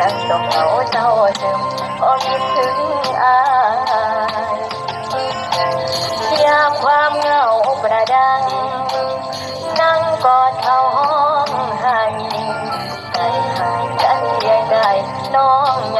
ลังต้องเอาเจ้าถึงพอมิดถึงอายยามความเหงาประดัง นั่งกอดเอาห้องให้ใจหายกันยังได้น้องใหญ่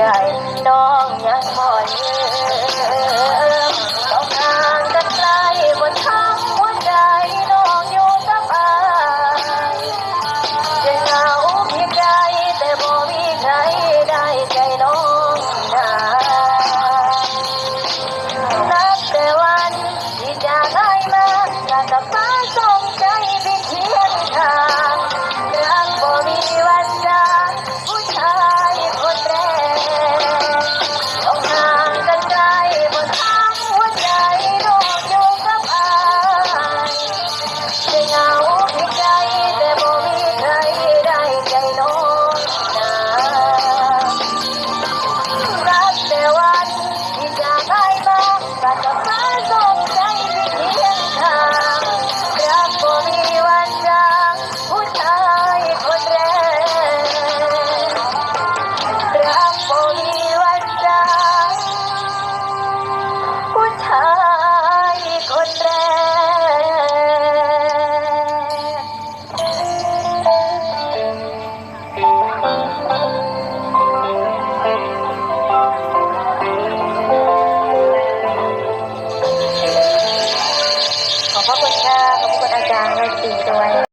ใดน้องยังหอยต้องการ พระคุณค่ะขอบคุณอาจารย์ในสิ่งตัวนี้